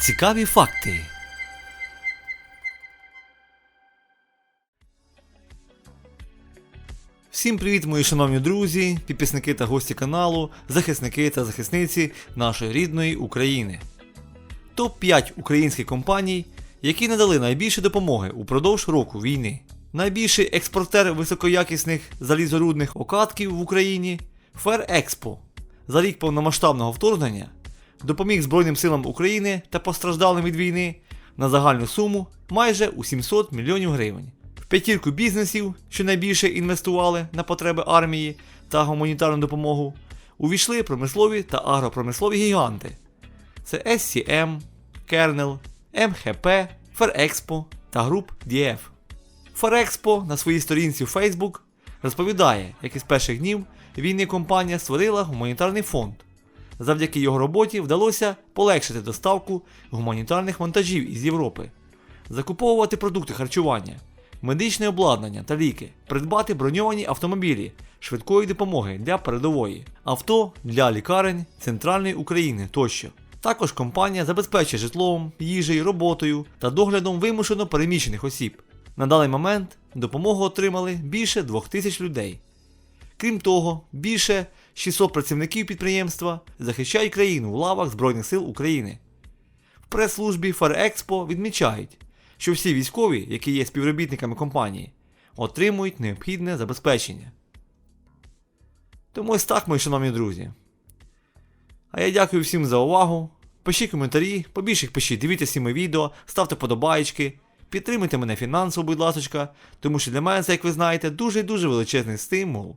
Цікаві факти. Всім привіт, мої шановні друзі, підписники та гості каналу, захисники та захисниці нашої рідної України. Топ-5 українських компаній, які надали найбільше допомоги упродовж року війни. Найбільший експортер високоякісних залізорудних окатків в Україні Ферекспо. За рік повномасштабного вторгнення допоміг Збройним силам України та постраждалим від війни на загальну суму майже у 700 мільйонів гривень. В п'ятірку бізнесів, що найбільше інвестували на потреби армії та гуманітарну допомогу, увійшли промислові та агропромислові гіганти. Це SCM, Kernel, МХП, Ферекспо та груп DF. Ферекспо на своїй сторінці в Facebook розповідає, як із перших днів війни компанія створила гуманітарний фонд. Завдяки його роботі вдалося полегшити доставку гуманітарних вантажів із Європи, закуповувати продукти харчування, медичне обладнання та ліки, придбати броньовані автомобілі швидкої допомоги для передової, авто для лікарень Центральної України тощо. Також компанія забезпечує житлом, їжею, роботою та доглядом вимушено переміщених осіб. На даний момент допомогу отримали більше 2000 людей. Крім того, більше 600 працівників підприємства захищають країну в лавах Збройних сил України. В прес-службі Ферекспо відмічають, що всі військові, які є співробітниками компанії, отримують необхідне забезпечення. Тому ось так, мої шановні друзі. А я дякую всім за увагу. Пишіть коментарі, побільше їх пишіть, дивіться всі мої відео, ставте подобаєчки, підтримуйте мене фінансово, будь ласка, тому що для мене це, як ви знаєте, дуже і дуже величезний стимул.